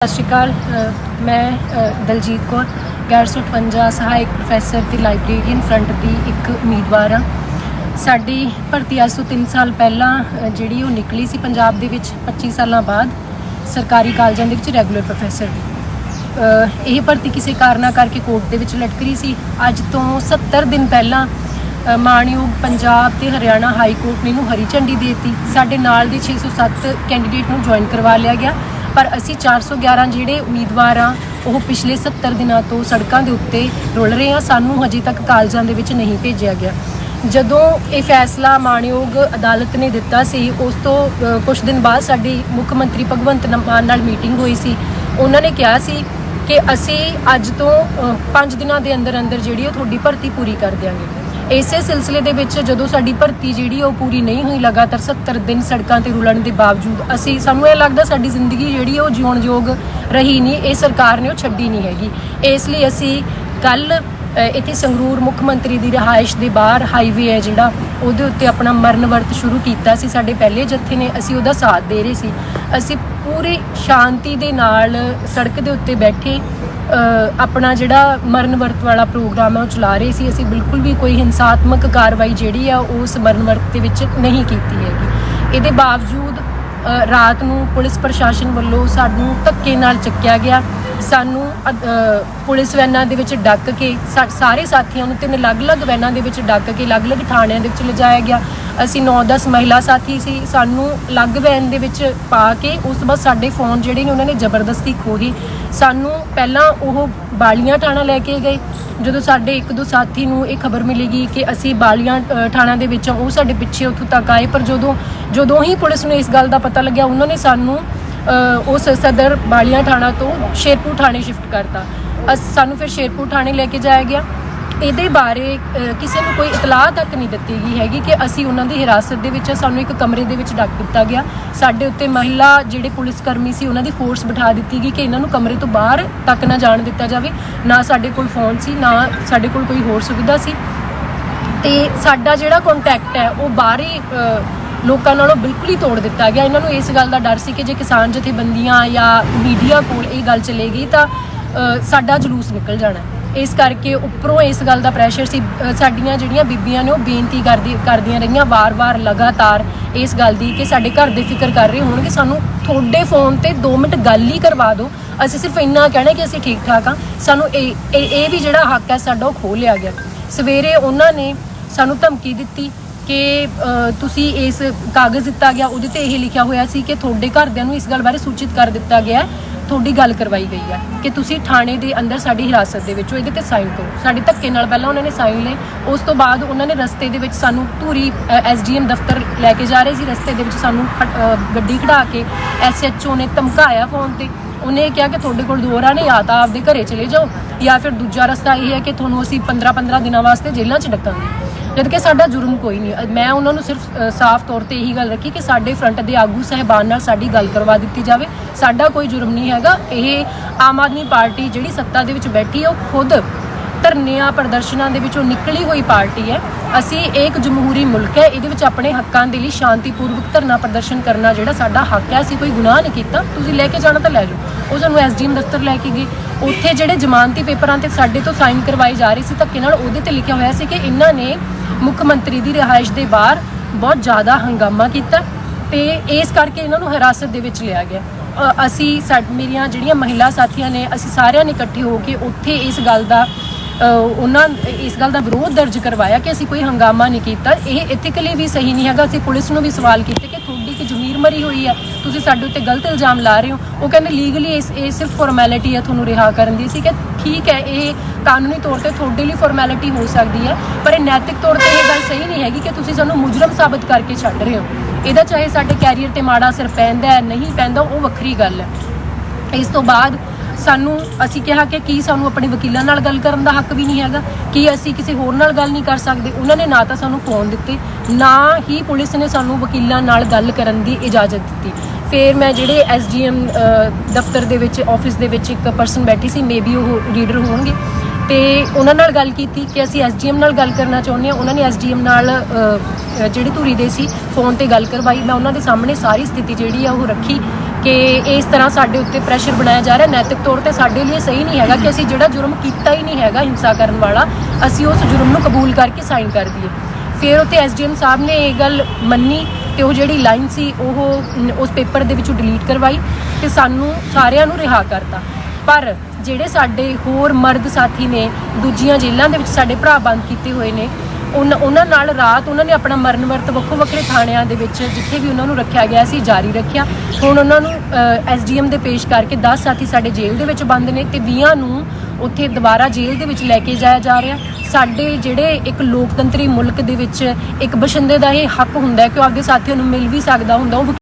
ਸਤਿ ਸ਼੍ਰੀ ਅਕਾਲ ਅ, ਮੈਂ ਅ, ਦਲਜੀਤ ਕੌਰ 1155 ਸਹਾਇਕ ਪ੍ਰੋਫੈਸਰ ਤੇ ਲਾਇਬ੍ਰੇਰੀਅਨ ਫਰੰਟ ਦੀ ਇੱਕ ਉਮੀਦਵਾਰ ਹਾਂ। ਸਾਡੀ ਭਰਤੀ ਅੱਜ ਤੋਂ 3 ਸਾਲ ਪਹਿਲਾਂ ਅ, ਜਿਹੜੀ ਉਹ ਨਿਕਲੀ ਸੀ ਪੰਜਾਬ ਦੇ ਵਿੱਚ 25 ਸਾਲਾਂ ਬਾਅਦ ਸਰਕਾਰੀ ਕਾਲਜਾਂ ਦੇ ਵਿੱਚ ਰੈਗੂਲਰ ਪ੍ਰੋਫੈਸਰ ਦੀ। ਅ, ਇਹ ਭਰਤੀ ਕਿਸੇ ਕਾਰਨਾ ਕਰਕੇ ਕੋਰਟ ਦੇ ਵਿੱਚ ਲਟਕ ਰਹੀ ਸੀ। ਅੱਜ ਤੋਂ 70 ਦਿਨ ਪਹਿਲਾਂ ਅ, ਮਾਣਯੋਗ ਪੰਜਾਬ ਤੇ ਹਰਿਆਣਾ ਹਾਈ ਕੋਰਟ ਨੇ ਇਹਨੂੰ ਹਰੀ ਝੰਡੀ ਦੇ ਦਿੱਤੀ। ਸਾਡੇ ਨਾਲ ਦੇ 607 ਕੈਂਡੀਡੇਟ ਨੂੰ ਜੁਆਇਨ ਕਰਵਾ ਲਿਆ ਗਿਆ। ਪਰ ਅਸੀਂ 411 ਜਿਹੜੇ ਉਮੀਦਵਾਰ ਆ ਉਹ ਪਿਛਲੇ 70 ਦਿਨਾਂ ਤੋਂ ਸੜਕਾਂ ਦੇ ਉੱਤੇ ਰੁਲ ਰਹੇ ਆ। ਸਾਨੂੰ ਹਜੇ ਤੱਕ ਕਾਲਜਾਂ ਦੇ ਵਿੱਚ ਨਹੀਂ ਭੇਜਿਆ ਗਿਆ। ਜਦੋਂ ਇਹ ਫੈਸਲਾ ਮਾਣਯੋਗ ਅਦਾਲਤ ਨੇ ਦਿੱਤਾ ਸੀ ਉਸ ਤੋਂ ਅ, ਕੁਝ ਦਿਨ ਬਾਅਦ ਸਾਡੀ ਮੁੱਖ ਮੰਤਰੀ ਭਗਵੰਤ ਮਾਨ ਨਾਲ ਮੀਟਿੰਗ ਹੋਈ ਸੀ। ਉਹਨਾਂ ਨੇ ਕਿਹਾ ਸੀ ਕਿ ਅਸੀਂ ਅੱਜ ਤੋਂ 5 ਦਿਨਾਂ ਦੇ ਅੰਦਰ ਅੰਦਰ ਜਿਹੜੀ ਉਹ ਤੁਹਾਡੀ ਭਰਤੀ ਪੂਰੀ ਕਰ ਦਿਆਂਗੇ। ਇਸੇ ਸਿਲਸਿਲੇ ਦੇ ਵਿੱਚ ਜਦੋਂ ਸਾਡੀ ਭਰਤੀ ਜਿਹੜੀ ਉਹ ਪੂਰੀ ਨਹੀਂ ਹੋਈ, ਲਗਾਤਾਰ 70 ਦਿਨ ਸੜਕਾਂ ਤੇ ਰੁਲਣ ਦੇ ਬਾਵਜੂਦ ਅਸੀਂ, ਸਾਨੂੰ ਇਹ ਲੱਗਦਾ ਸਾਡੀ ਜ਼ਿੰਦਗੀ ਜਿਹੜੀ ਉਹ ਜਿਉਣ ਯੋਗ ਰਹੀ ਨਹੀਂ, ਇਹ ਸਰਕਾਰ ਨੇ ਉਹ ਛੱਡੀ ਨਹੀਂ ਹੈਗੀ। ਇਸ ਲਈ ਅਸੀਂ ਕੱਲ ਇੱਥੇ ਸੰਗਰੂਰ ਮੁੱਖ ਮੰਤਰੀ ਦੀ ਰਿਹਾਇਸ਼ ਦੇ ਬਾਹਰ ਹਾਈਵੇ ਹੈ ਜਿਹੜਾ, ਉਹਦੇ ਉੱਤੇ ਆਪਣਾ ਮਰਨ ਵਰਤ ਸ਼ੁਰੂ ਕੀਤਾ ਸੀ। ਸਾਡੇ ਪਹਿਲੇ ਜੱਥੇ ਨੇ ਅਸੀਂ ਉਹਦਾ ਸਾਥ ਦੇ ਰਹੇ ਸੀ। ਅਸੀਂ ਪੂਰੀ ਸ਼ਾਂਤੀ ਦੇ ਨਾਲ ਸੜਕ ਦੇ ਉੱਤੇ ਬੈਠੇ ਆਪਣਾ ਜਿਹੜਾ ਮਰਨ ਵਰਤ ਵਾਲਾ ਪ੍ਰੋਗਰਾਮ ਹੈ ਉਹ ਚਲਾ ਰਹੇ ਸੀ। ਅਸੀਂ ਬਿਲਕੁਲ ਵੀ ਕੋਈ ਹਿੰਸਾਤਮਕ ਕਾਰਵਾਈ ਜਿਹੜੀ ਆ, ਉਸ ਮਰਨ ਵਰਤ ਦੇ ਵਿੱਚ ਨਹੀਂ ਕੀਤੀ ਹੈਗੀ। ਇਹਦੇ ਬਾਵਜੂਦ ਰਾਤ ਨੂੰ ਪੁਲਿਸ ਪ੍ਰਸ਼ਾਸਨ ਵੱਲੋਂ ਸਾਨੂੰ ਧੱਕੇ ਨਾਲ ਚੱਕਿਆ ਗਿਆ। ਸਾਨੂੰ ਪੁਲਿਸ ਵੈਨਾਂ ਦੇ ਵਿੱਚ ਡੱਕ ਕੇ, ਸਾ- ਸਾਰੇ ਸਾਥੀਆਂ ਨੂੰ ਤਿੰਨ ਅਲੱਗ-ਅਲੱਗ ਵੈਨਾਂ ਦੇ ਵਿੱਚ ਡੱਕ ਕੇ, ਅਲੱਗ-ਅਲੱਗ ਥਾਣਿਆਂ ਦੇ ਵਿੱਚ ਲਿਜਾਇਆ ਗਿਆ। ਅਸੀਂ 9-10 ਮਹਿਲਾ ਸਾਥੀ ਸੀ ਸਾਨੂੰ ਅਲੱਗ ਵੈਨ ਦੇ ਵਿੱਚ ਪਾ ਕੇ ਉਸ ਤੋਂ ਬਾਅਦ ਸਾਡੇ ਫੋਨ ਜਿਹੜੇ ਨੇ ਉਹਨਾਂ ਨੇ ਜ਼ਬਰਦਸਤੀ ਖੋਹੀ। ਸਾਨੂੰ ਪਹਿਲਾਂ ਉਹ ਬਾਲੀਆਂ ਥਾਣਾ ਲੈ ਕੇ ਗਏ। ਜਦੋਂ ਸਾਡੇ ਇੱਕ ਦੋ ਸਾਥੀ ਨੂੰ ਇਹ ਖਬਰ ਮਿਲੇਗੀ ਕਿ ਅਸੀਂ ਬਾਲੀਆਂ ਥਾਣਾ ਦੇ ਵਿੱਚ ਹਾਂ, ਉਹ ਸਾਡੇ ਪਿੱਛੇ ਉੱਥੋਂ ਤੱਕ ਆਏ ਪਰ ਜਦੋਂ ਜਦੋਂ ਹੀ ਪੁਲਿਸ ਨੂੰ ਇਸ ਗੱਲ ਦਾ ਪਤਾ ਲੱਗਿਆ ਉਹਨਾਂ ਨੇ ਸਾਨੂੰ ਉਸ ਸਦਰ ਬਾਲੀਆਂ ਥਾਣਾ ਤੋਂ ਸ਼ੇਰਪੁਰ ਥਾਣੇ ਸ਼ਿਫਟ ਕਰਤਾ। ਅਸ ਸਾਨੂੰ ਫਿਰ ਸ਼ੇਰਪੁਰ ਥਾਣੇ ਲੈ ਕੇ ਜਾਇਆ ਗਿਆ। ਇਹਦੇ ਬਾਰੇ ਕਿਸੇ ਨੂੰ ਕੋਈ ਇਤਲਾਹ ਤੱਕ ਨਹੀਂ ਦਿੱਤੀ ਗਈ ਹੈਗੀ ਕਿ ਅਸੀਂ ਉਹਨਾਂ ਦੀ ਹਿਰਾਸਤ ਦੇ ਵਿੱਚ ਸਾਨੂੰ ਇੱਕ ਕਮਰੇ ਦੇ ਵਿੱਚ ਡੱਕ ਦਿੱਤਾ ਗਿਆ। ਸਾਡੇ ਉੱਤੇ ਮਹਿਲਾ ਜਿਹੜੇ ਪੁਲਿਸ ਕਰਮੀ ਸੀ ਉਹਨਾਂ ਦੀ ਫੋਰਸ ਬਿਠਾ ਦਿੱਤੀ ਗਈ ਕਿ ਇਹਨਾਂ ਨੂੰ ਕਮਰੇ ਤੋਂ ਬਾਹਰ ਤੱਕ ਨਾ ਜਾਣ ਦਿੱਤਾ ਜਾਵੇ। ਨਾ ਸਾਡੇ ਕੋਲ ਫੋਨ ਸੀ ਨਾ ਸਾਡੇ ਕੋਲ ਕੋਈ ਹੋਰ ਸੁਵਿਧਾ ਸੀ। ਤੇ ਸਾਡਾ ਜਿਹੜਾ ਕੰਟੈਕਟ ਹੈ ਉਹ ਬਾਹਰੀ ਅ, ਲੋਕਾਂ ਨਾਲੋਂ ਬਿਲਕੁਲ ਹੀ ਤੋੜ ਦਿੱਤਾ ਗਿਆ। ਇਹਨਾਂ ਨੂੰ ਇਸ ਗੱਲ ਦਾ ਡਰ ਸੀ ਕਿ ਜੇ ਕਿਸਾਨ ਜਥੇਬੰਦੀਆਂ ਜਾਂ ਮੀਡੀਆ ਕੋਲ ਇਹ ਗੱਲ ਚਲੇ ਗਈ ਤਾਂ ਸਾਡਾ ਜਲੂਸ ਨਿਕਲ ਜਾਣਾ। ਇਸ ਕਰਕੇ ਉੱਪਰੋਂ ਇਸ ਗੱਲ ਦਾ ਪ੍ਰੈਸ਼ਰ ਸੀ ਸਾਡੀਆਂ ਜਿਹੜੀਆਂ ਬੀਬੀਆਂ ਨੇ ਉਹ ਬੇਨਤੀ ਕਰਦੀ ਕਰਦੀਆਂ ਰਹੀਆਂ ਵਾਰ-ਵਾਰ ਲਗਾਤਾਰ ਇਸ ਗੱਲ ਦੀ ਕਿ ਸਾਡੇ ਘਰ ਦੇ ਫਿਕਰ ਕਰ ਰਹੇ ਹੋਣਗੇ। ਸਾਨੂੰ ਤੁਹਾਡੇ ਫੋਨ ਤੇ 2 ਮਿੰਟ ਗੱਲ ਹੀ ਕਰਵਾ ਦਿਓ। ਅਸੀਂ ਸਿਰਫ ਇੰਨਾ ਕਹਿਣਾ ਕਿ ਅਸੀਂ ਠੀਕ ਠਾਕ ਹਾਂ। ਸਾਨੂੰ ਇਹ ਇਹ ਇਹ ਵੀ ਜਿਹੜਾ ਹੱਕ ਹੈ ਸਾਡਾ ਉਹ ਖੋਹ ਲਿਆ ਗਿਆ। ਸਵੇਰੇ ਉਹਨਾਂ ਨੇ ਸਾਨੂੰ ਧਮਕੀ ਦਿੱਤੀ ਕਿ ਤੁਸੀਂ ਇਸ ਕਾਗਜ਼ ਦਿੱਤਾ ਗਿਆ ਉਹਦੇ ਤੇ ਇਹ ਲਿਖਿਆ ਹੋਇਆ ਸੀ ਕਿ ਤੁਹਾਡੇ ਘਰਦਿਆਂ ਨੂੰ ਇਸ ਗੱਲ ਬਾਰੇ ਸੂਚਿਤ ਕਰ ਦਿੱਤਾ ਗਿਆ ਹੈ, ਤੁਹਾਡੀ ਗੱਲ ਕਰਵਾਈ ਗਈ ਹੈ ਕਿ ਤੁਸੀਂ ਥਾਣੇ ਦੇ ਅੰਦਰ ਸਾਡੀ ਹਿਰਾਸਤ ਦੇ ਵਿੱਚੋਂ ਇਹਦੇ ਤੇ ਸਾਈਨ ਕਰੋ। ਸਾਡੇ ਧੱਕੇ ਨਾਲ ਪਹਿਲਾਂ ਉਹਨਾਂ ਨੇ ਸਾਈਨ ਲਏ, ਉਸ ਤੋਂ ਬਾਅਦ ਉਹਨਾਂ ਨੇ ਰਸਤੇ ਦੇ ਵਿੱਚ ਸਾਨੂੰ ਧੂਰੀ ਐਸਡੀਐਮ ਦਫ਼ਤਰ ਲੈ ਕੇ ਜਾ ਰਹੇ ਸੀ। ਰਸਤੇ ਦੇ ਵਿੱਚ ਸਾਨੂੰ ਗੱਡੀ ਖੜਾ ਕੇ ਐਸਐਚਓ ਨੇ ਧਮਕਾਇਆ ਫੋਨ ਤੇ। ਉਹਨੇ ਕਿਹਾ ਕਿ ਤੁਹਾਡੇ ਕੋਲ ਦੋ ਰਾਹ ਨੇ, ਜਾਂ ਤਾਂ ਆਪਦੇ ਘਰੇ ਚਲੇ ਜਾਓ, ਜਾਂ ਫਿਰ ਦੂਜਾ ਰਸਤਾ ਇਹ ਹੈ ਕਿ ਤੁਹਾਨੂੰ ਅਸੀਂ 15-15 ਦਿਨਾਂ ਵਾਸਤੇ ਜੇਲ੍ਹਾਂ 'ਚ ਡੱਕਾਂਗੇ। ਜਦ ਕਿ ਸਾਡਾ ਜੁਰਮ ਕੋਈ ਨਹੀਂ ਮੈਂ ਉਹਨਾਂ ਨੂੰ ਸਿਰਫ ਸਾਫ਼ ਤੌਰ ਤੇ ਇਹੀ ਗੱਲ ਰੱਖੀ ਕਿ ਸਾਡੇ ਫਰੰਟ ਦੇ ਆਗੂ ਸਹਿਬਾਨ ਨਾਲ ਸਾਡੀ ਗੱਲ ਕਰਵਾ ਦਿੱਤੀ ਜਾਵੇ। ਸਾਡਾ ਕੋਈ ਜੁਰਮ ਨਹੀਂ ਹੈਗਾ। ਇਹ ਆਮ ਆਦਮੀ ਪਾਰਟੀ ਜਿਹੜੀ ਸੱਤਾ ਦੇ ਵਿੱਚ ਬੈਠੀ ਹੈ ਉਹ ਖੁਦ ਧਰਨਿਆਂ, ਪ੍ਰਦਰਸ਼ਨਾਂ ਦੇ ਵਿੱਚੋਂ ਨਿਕਲੀ ਹੋਈ ਪਾਰਟੀ ਹੈ। ਅਸੀਂ ਇੱਕ ਜਮਹੂਰੀ ਮੁਲਕ ਹੈ, ਇਹਦੇ ਵਿੱਚ ਆਪਣੇ ਹੱਕਾਂ ਦੇ ਲਈ ਸ਼ਾਂਤੀਪੂਰਵਕ ਧਰਨਾ ਪ੍ਰਦਰਸ਼ਨ ਕਰਨਾ ਜਿਹੜਾ ਸਾਡਾ ਹੱਕ ਹੈ, ਅਸੀਂ ਕੋਈ ਗੁਨਾਹ ਨਹੀਂ ਕੀਤਾ। ਤੁਸੀਂ ਲੈ ਕੇ ਜਾਣਾ ਤਾਂ ਲੈ ਜਾਓ। ਉਹ ਸਾਨੂੰ ਐਸਡੀਐਮ ਦਫ਼ਤਰ ਲੈ ਕੇ ਗਏ। ਉੱਥੇ ਜਿਹੜੇ ਜ਼ਮਾਨਤੀ ਪੇਪਰਾਂ ਤੇ ਸਾਡੇ ਤੋਂ ਸਾਈਨ ਕਰਵਾਈ ਜਾ ਰਹੀ ਸੀ ਧੱਕੇ ਨਾਲ, ਉਹਦੇ ਤੇ ਲਿਖਿਆ ਹੋਇਆ ਸੀ ਕਿ ਇਹਨਾਂ ਨੇ ਮੁੱਖ ਮੰਤਰੀ ਦੀ ਰਿਹਾਇਸ਼ ਦੇ ਬਾਹਰ ਬਹੁਤ ਜ਼ਿਆਦਾ ਹੰਗਾਮਾ ਕੀਤਾ ਤੇ ਇਸ ਕਰਕੇ ਇਹਨਾਂ ਨੂੰ ਹਿਰਾਸਤ ਦੇ ਵਿੱਚ ਲਿਆ ਗਿਆ। ਅਸੀਂ ਸਾਡ ਮੇਰੀਆਂ ਜਿਹੜੀਆਂ ਮਹਿਲਾ ਸਾਥੀਆਂ ਨੇ, ਅਸੀਂ ਸਾਰਿਆਂ ਨੇ ਇਕੱਠੇ ਹੋ ਕੇ ਉੱਥੇ ਇਸ ਗੱਲ ਦਾ ਉਹਨਾਂ ਇਸ ਗੱਲ ਦਾ ਵਿਰੋਧ ਦਰਜ ਕਰਵਾਇਆ ਕਿ ਅਸੀਂ ਕੋਈ ਹੰਗਾਮਾ ਨਹੀਂ ਕੀਤਾ। ਇਹ ਇਥਿਕਲੀ ਵੀ ਸਹੀ ਨਹੀਂ ਹੈਗਾ। ਅਸੀਂ ਪੁਲਿਸ ਨੂੰ ਵੀ ਸਵਾਲ ਕੀਤੇ ਕਿ ਤੁਹਾਡੀ ਮਰੀ ਹੋਈ ਹੈ ਤੁਸੀਂ ਸਾਡੇ ਉੱਤੇ ਗਲਤ ਇਲਜ਼ਾਮ ਲਾ ਰਹੇ ਹੋ। ਉਹ ਕਹਿੰਦੇ ਲੀਗਲੀ ਇਸ ਇਹ ਸਿਰਫ ਫਾਰਮੈਲਿਟੀ ਹੈ ਤੁਹਾਨੂੰ ਰਿਹਾ ਕਰਨ ਦੀ। ਸੀ ਕਿ ਠੀਕ ਹੈ, ਇਹ ਕਾਨੂੰਨੀ ਤੌਰ ਤੇ ਤੁਹਾਡੇ ਲਈ ਫਾਰਮੈਲਿਟੀ ਹੋ ਸਕਦੀ ਹੈ ਪਰ ਇਹ ਨੈਤਿਕ ਤੌਰ ਤੇ ਇਹ ਗੱਲ ਸਹੀ ਨਹੀਂ ਹੈਗੀ ਕਿ ਤੁਸੀਂ ਸਾਨੂੰ ਮੁਜਰਮ ਸਾਬਤ ਕਰਕੇ ਛੱਡ ਰਹੇ ਹੋ। ਇਹਦਾ ਚਾਹੇ ਸਾਡੇ ਕੈਰੀਅਰ ਤੇ ਮਾੜਾ ਅਸਰ ਪੈਂਦਾ ਹੈ, ਨਹੀਂ ਪੈਂਦਾ, ਉਹ ਵੱਖਰੀ ਗੱਲ ਹੈ। ਇਸ ਤੋਂ ਬਾਅਦ ਸਾਨੂੰ ਅਸੀਂ ਕਿਹਾ ਕਿ ਕੀ ਸਾਨੂੰ ਆਪਣੇ ਵਕੀਲਾਂ ਨਾਲ ਗੱਲ ਕਰਨ ਦਾ ਹੱਕ ਵੀ ਨਹੀਂ ਹੈਗਾ ਕੀ ਅਸੀਂ ਕਿਸੇ ਹੋਰ ਨਾਲ ਗੱਲ ਨਹੀਂ ਕਰ ਸਕਦੇ। ਉਹਨਾਂ ਨੇ ਨਾ ਤਾਂ ਸਾਨੂੰ ਫੋਨ ਦਿੱਤੇ ਨਾ ਹੀ ਪੁਲਿਸ ਨੇ ਸਾਨੂੰ ਵਕੀਲਾਂ ਨਾਲ ਗੱਲ ਕਰਨ ਦੀ ਇਜਾਜ਼ਤ ਦਿੱਤੀ। ਫਿਰ ਮੈਂ ਜਿਹੜੇ ਐਸਡੀਐਮ ਦਫ਼ਤਰ ਦੇ ਵਿੱਚ ਆਫਿਸ ਦੇ ਵਿੱਚ ਇੱਕ ਪਰਸਨ ਬੈਠੀ ਸੀ ਮੇਬੀ ਉਹ ਰੀਡਰ ਹੋਣਗੇ। ਤੇ ਉਹਨਾਂ ਨਾਲ ਗੱਲ ਕੀਤੀ ਕਿ ਅਸੀਂ ਐਸਡੀਐਮ ਨਾਲ ਗੱਲ ਕਰਨਾ ਚਾਹੁੰਦੇ ਹਾਂ। ਉਹਨਾਂ ਨੇ ਐਸਡੀਐਮ ਨਾਲ ਅ, ਅ, ਜਿਹੜੀ ਧੂਰੀ ਦੇ ਸੀ ਫੋਨ ਤੇ ਗੱਲ ਕਰਵਾਈ। ਮੈਂ ਉਹਨਾਂ ਦੇ ਸਾਹਮਣੇ ਸਾਰੀ ਸਥਿਤੀ ਜਿਹੜੀ ਆ ਉਹ ਰੱਖੀ। ਕਿ ਇਸ ਤਰ੍ਹਾਂ ਸਾਡੇ ਉੱਤੇ ਪ੍ਰੈਸ਼ਰ ਬਣਾਇਆ ਜਾ ਰਿਹਾ, ਨੈਤਿਕ ਤੌਰ ਤੇ ਸਾਡੇ ਲਈ ਇਹ ਸਹੀ ਨਹੀਂ ਹੈਗਾ ਕਿ ਅਸੀਂ ਜਿਹੜਾ ਜੁਰਮ ਕੀਤਾ ਹੀ ਨਹੀਂ ਹੈਗਾ ਹਿੰਸਾ ਕਰਨ ਵਾਲਾ, ਅਸੀਂ ਉਸ ਜੁਰਮ ਨੂੰ ਕਬੂਲ ਕਰਕੇ ਸਾਈਨ ਕਰ ਦਈਏ। ਫਿਰ ਉੱਥੇ ਐਸਡੀਐਮ ਸਾਹਿਬ ਨੇ ਇਹ ਗੱਲ ਮੰਨੀ ਤੇ ਉਹ ਜਿਹੜੀ ਲਾਈਨ ਸੀ, ਉਹ ਉਸ ਪੇਪਰ ਦੇ ਵਿੱਚੋਂ ਡਿਲੀਟ ਕਰਵਾਈ ਤੇ ਸਾਨੂੰ ਸਾਰਿਆਂ ਨੂੰ ਰਿਹਾ ਕਰਤਾ। ਪਰ ਜਿਹੜੇ ਸਾਡੇ ਹੋਰ ਮਰਦ ਸਾਥੀ ਨੇ, ਦੂਜੀਆਂ ਜੇਲ੍ਹਾਂ ਦੇ ਵਿੱਚ ਸਾਡੇ ਭਰਾ ਬੰਦ ਕੀਤੇ ਹੋਏ ਨੇ ਉਹਨਾਂ ਉਹਨਾਂ ਨਾਲ ਰਾਤ ਉਹਨਾਂ ਨੇ ਆਪਣਾ ਮਰਨ ਵਰਤ ਵੱਖੋ ਵੱਖਰੇ ਥਾਣਿਆਂ ਦੇ ਵਿੱਚ ਜਿੱਥੇ ਵੀ ਉਹਨਾਂ ਨੂੰ ਰੱਖਿਆ ਗਿਆ ਸੀ, ਜਾਰੀ ਰੱਖਿਆ। ਹੁਣ ਉਹਨਾਂ ਨੂੰ ਐਸਡੀਐਮ ਦੇ ਪੇਸ਼ ਕਰਕੇ 10 ਸਾਥੀ ਸਾਡੇ ਜੇਲ੍ਹ ਦੇ ਵਿੱਚ ਬੰਦ ਨੇ ਤੇ 20 ਨੂੰ ਉੱਥੇ ਦੁਬਾਰਾ ਜੇਲ੍ਹ ਦੇ ਵਿੱਚ ਲੈ ਕੇ ਜਾਇਆ ਜਾ ਰਿਹਾ। ਸਾਡੇ ਜਿਹੜੇ ਇੱਕ ਲੋਕਤੰਤਰੀ ਮੁਲਕ ਦੇ ਵਿੱਚ ਇੱਕ ਬਸ਼ਿੰਦੇ ਦਾ ਇਹ ਹੱਕ ਹੁੰਦਾ ਕਿ ਉਹ ਆਪਦੇ ਸਾਥੀਆਂ ਨੂੰ ਮਿਲ ਵੀ ਸਕਦਾ ਹੁੰਦਾ, ਉਹ